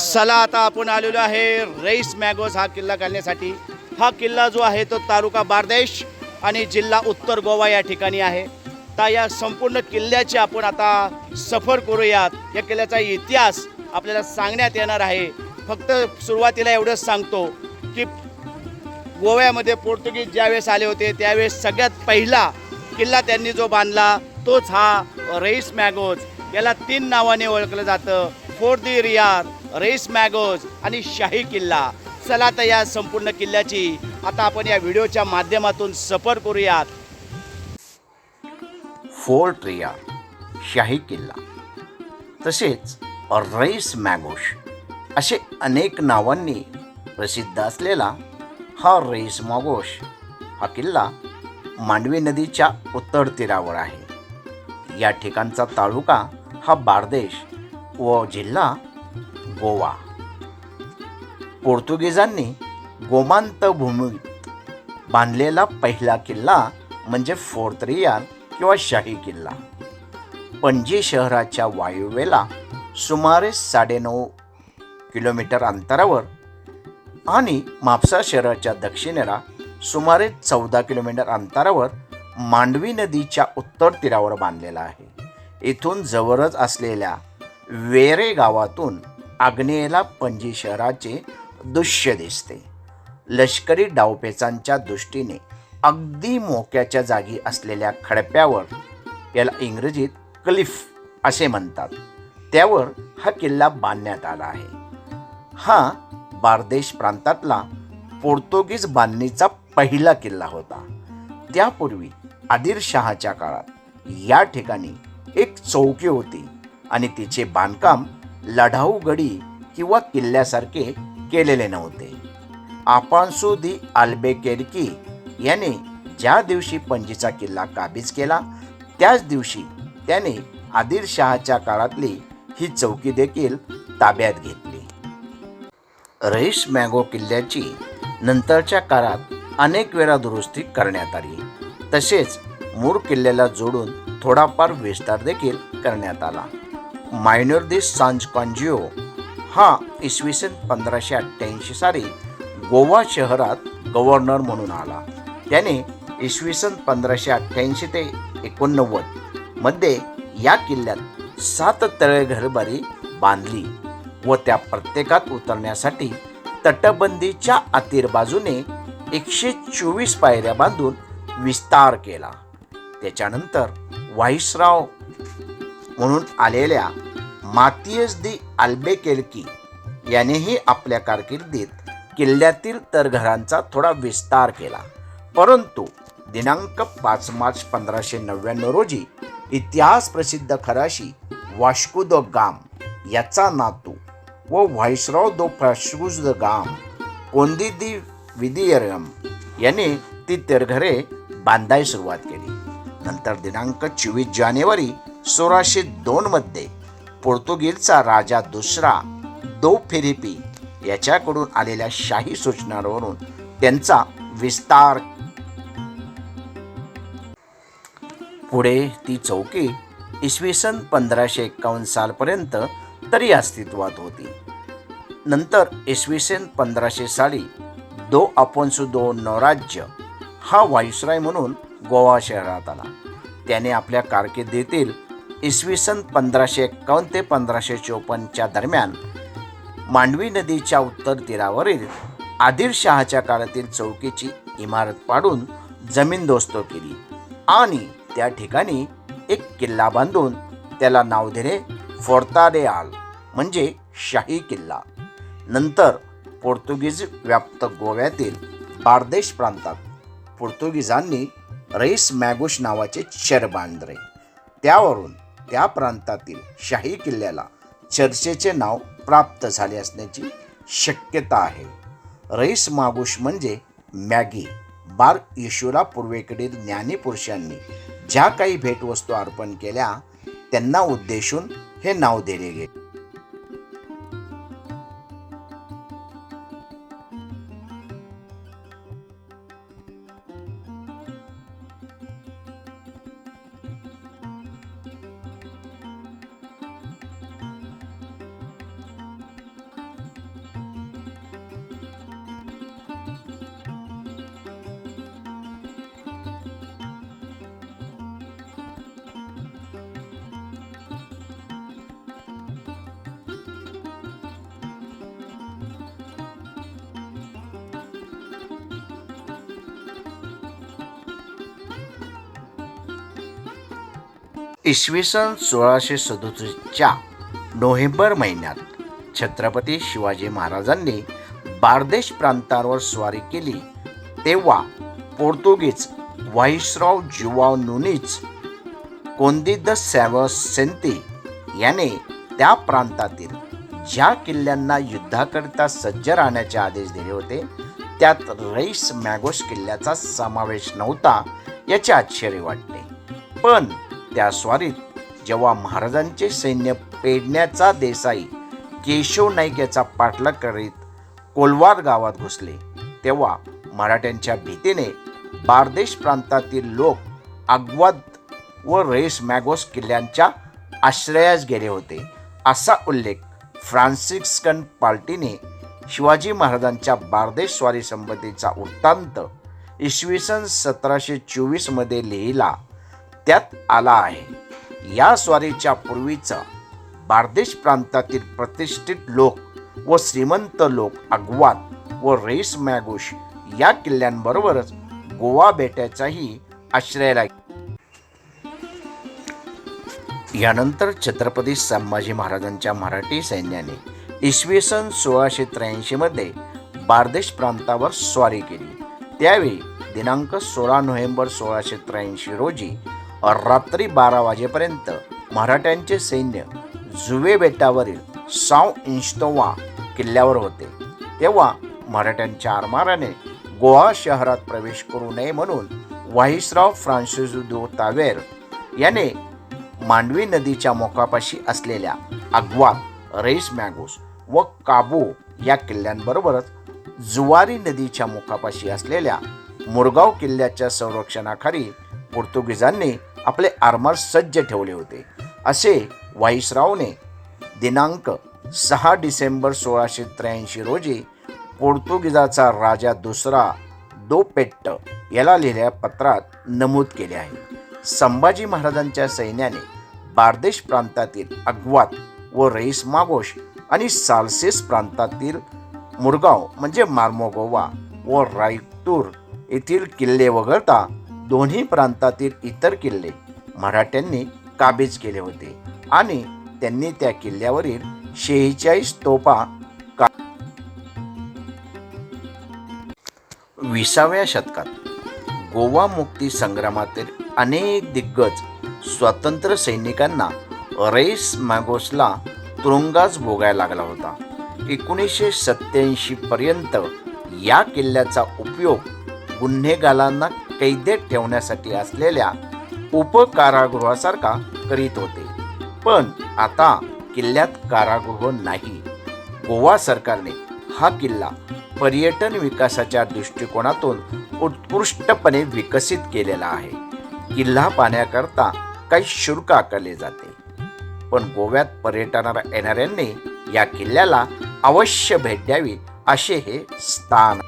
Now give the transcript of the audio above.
चला आता आपण आलेलो आहे रईस मॅगोज हा किल्ला घालण्यासाठी. हा किल्ला जो आहे तो तालुका बारदेश आणि जिल्हा उत्तर गोवा या ठिकाणी आहे. तर या संपूर्ण किल्ल्याची आपण आता सफर करूयात. या किल्ल्याचा इतिहास आपल्याला सांगण्यात येणार आहे. फक्त सुरुवातीला एवढंच सांगतो की गोव्यामध्ये पोर्तुगीज ज्यावेळेस आले होते त्यावेळेस सगळ्यात पहिला किल्ला त्यांनी जो बांधला तोच हा रईस मॅगोज. याला तीन नावाने ओळखलं जातं. फोर दी रियाद रेस मॅगोज आणि शाही किल्ला. चला तर या संपूर्ण किल्ल्याची आता आपण या व्हिडिओच्या माध्यमातून सफर करूयात. फोर्ट रिया शाही किल्ला. तसेच रईस मॅगोश असे अनेक नावांनी प्रसिद्ध असलेला हा रईस मॅगोश हा किल्ला मांडवी नदीच्या उत्तर तीरावर आहे. या ठिकाणचा तालुका हा बारदेश व जिल्हा गोवा. पोर्तुगीजांनी गोमांत भूमीत बांधलेला पहिला किल्ला म्हणजे फोर्तरियान किंवा शाही किल्ला. पणजी शहराच्या वायुव्येला सुमारे साडेनऊ किलोमीटर अंतरावर आणि म्हापसा शहराच्या दक्षिणेला सुमारे चौदा किलोमीटर अंतरावर मांडवी नदीच्या उत्तर तीरावर बांधलेला आहे. इथून जवळच असलेल्या वेरे गावातून आग्नेयेला पणजी शहराचे दृश्य दिसते. लष्करी डावपेचांच्या दृष्टीने अगदी मोक्याच्या जागी असलेल्या खडप्यावर याला इंग्रजीत क्लिफ असे म्हणतात. त्यावर हा किल्ला बांधण्यात आला आहे. हा बारदेश प्रांतातला पोर्तुगीज बांधणीचा पहिला किल्ला होता. त्यापूर्वी आदिलशहाच्या काळात या ठिकाणी एक चौकी होती आणि तिचे बांधकाम लढाऊ गडी किंवा किल्ल्यासारखे केलेले नव्हते. आपान्सू दी आल्बेकेरकी याने ज्या दिवशी पणजीचा किल्ला काबीज केला त्याच दिवशी त्याने आदिलशहाच्या काळातली ही चौकी देखील ताब्यात घेतली. रईस मॅगो किल्ल्याची नंतरच्या काळात अनेक वेळा दुरुस्ती करण्यात आली. तसेच मूळ किल्ल्याला जोडून थोडाफार विस्तार देखील करण्यात आला. मायनर दिस सांज कॉन्जिओ हा इसवी सन पंधराशे अठ्ठ्याऐंशी साली गोवा शहरात गव्हर्नर म्हणून आला. त्याने इसवी सन पंधराशे अठ्ठ्याऐंशी ते एकोणनव्वदमध्ये या किल्ल्यात सात तळे घरबारी बांधली व त्या प्रत्येकात उतरण्यासाठी तटबंदीच्या आतील बाजूने एकशे चोवीस पायऱ्या बांधून विस्तार केला. त्याच्यानंतर व्हाईसराव म्हणून आलेल्या मातियस दी आल्बेकेलकी यानेही आपल्या कारकिर्दीत किल्ल्यातील तरघरांचा थोडा विस्तार केला. परंतु दिनांक पाच मार्च पंधराशे नव्याण्णव रोजी इतिहास प्रसिद्ध खराशी वाश्को द गाम याचा नातू व व्हाईसराव दो फ्राशुज द गाम कोंदी दी विदियरम याने ती तेरघरे बांधायला सुरुवात केली. नंतर दिनांक चोवीस जानेवारी सोळाशे दोन मध्ये पोर्तुगीजचा राजा दुसरा दो फिरिपी याच्याकडून आलेल्या शाही सूचनांवरून त्यांचा विस्तार पुढे ती चौकी इसवी सन पंधराशे एक्कावन्न सालपर्यंत तरी अस्तित्वात होती. नंतर इसवी सन पंधराशे साली दो अपोन्सु दो नवराज्य हा वायुसराय म्हणून गोवा शहरात आला. त्याने आपल्या कारकिर्दीतील इसवी सन पंधराशे एक्कावन्न ते पंधराशे चोपन्नच्या दरम्यान मांडवी नदीच्या उत्तर तीरावरील आदिलशहाच्या काळातील चौकीची इमारत पाडून जमीनदोस्त केली आणि त्या ठिकाणी एक किल्ला बांधून त्याला नाव दिले फोर्ताडेआल म्हणजे शाही किल्ला. नंतर पोर्तुगीज व्याप्त गोव्यातील बारदेश प्रांतात पोर्तुगीजांनी रईस मॅगुश नावाचे शर बांधले. त्यावरून त्या प्रांतातील शाही किल्ल्याला चर्चेचे नाव प्राप्त झाले असण्याची शक्यता आहे. रईस मागुश म्हणजे मॅगी. बार येशूला पूर्वेकडील ज्ञानी पुरुषांनी ज्या काही भेटवस्तू अर्पण केल्या त्यांना उद्देशून हे नाव दिले गेले. इसवी सन सोळाशे सदोतीसच्या नोव्हेंबर महिन्यात छत्रपती शिवाजी महाराजांनी बारदेश प्रांतावर स्वारी केली तेव्हा पोर्तुगीज व्हाईसराव जुवाव नुनीज कोंदिद सेंती याने त्या प्रांतातील ज्या किल्ल्यांना युद्धाकरिता सज्ज राहण्याचे आदेश दिले होते त्यात रईस मॅगोस किल्ल्याचा समावेश नव्हता याचे आश्चर्य वाटते. पण त्या स्वारीत जेव्हा महाराजांचे सैन्य पेडण्याचा देसाई केशव नाईक याचा पाठलाग करीत कोलवार गावात घुसले तेव्हा मराठ्यांच्या भीतीने बारदेश प्रांतातील लोक आग्वाद व रेस मॅगोस किल्ल्यांच्या आश्रयास गेले होते. असा उल्लेख फ्रान्सिस्कन पार्टीने शिवाजी महाराजांच्या बारदेश स्वारी संबंधीचा वृत्तांत इसवी सन सतराशे चोवीसमध्ये लिहिला. त्यात आला आहे. या स्वारीच्या पूर्वीचा बार्देश प्रांतातील प्रतिष्ठित लोक व श्रीमंत लोक अगवात व रेस मॅगोश या किल्ल्यांबरोबरच गोवा बेटाचाही आश्रयाला यानंतर छत्रपती संभाजी महाराजांच्या मराठी सैन्याने इसवी सन सोळाशे त्र्याऐंशीमध्ये बार्देश प्रांतावर स्वारी केली. त्यावेळी दिनांक सोळा नोव्हेंबर सोळाशे त्र्याऐंशी रोजी रात्री बारा वाजेपर्यंत मराठ्यांचे सैन्य जुवे बेटावरील साव इंस्तोवा किल्ल्यावर होते. तेव्हा मराठ्यांच्या आरमाराने गोवा शहरात प्रवेश करू नये म्हणून व्हाईसराव फ्रान्सिसो तावेर याने मांडवी नदीच्या मोकापाशी असलेल्या अग्वात रेस मॅगोस व काबो या किल्ल्यांबरोबरच जुवारी नदीच्या मुखापाशी असलेल्या मुरगाव किल्ल्याच्या संरक्षणाखाली पोर्तुगीजांनी आपले आरमार सज्ज ठेवले होते. असे व्हाईसरावने दिनांक सहा डिसेंबर सोळाशे त्र्याऐंशी रोजी पोर्तुगीजाचा राजा दुसरा दो पेट्ट याला लिहिलेल्या पत्रात नमूद केले आहे. संभाजी महाराजांच्या सैन्याने बार्देश प्रांतातील अग्वात व रईस मागोश आणि साल्सेस प्रांतातील मुरगाव म्हणजे मार्मोगोवा व रायतूर येथील किल्ले वगळता दोन्ही प्रांतातील इतर किल्ले मराठ्यांनी काबीज केले होते आणि त्यांनी त्या किल्ल्यावरील शेहेचाळीस तोफा का विसाव्या शतकात गोवा मुक्ती संग्रामातील अनेक दिग्गज स्वतंत्र सैनिकांना रेस मॅगोसला तुरुंगाच भोगायला लागला होता. एकोणीसशे सत्याऐंशी पर्यंत या किल्ल्याचा उपयोग गुन्हेगारांना कैदेत ठेवण्यासाठी असलेल्या उपकारागृहासारखा करीत होते. पण आता किल्ल्यात कारागृह नाही. गोवा सरकारने हा किल्ला पर्यटन विकासाच्या दृष्टिकोनातून उत्कृष्टपणे विकसित केलेला आहे. किल्ला पाहण्याकरता काही शुल्क आकारले जाते. पण गोव्यात पर्यटनाला येणाऱ्यांनी या किल्ल्याला अवश्य भेट द्यावी असे हे स्थान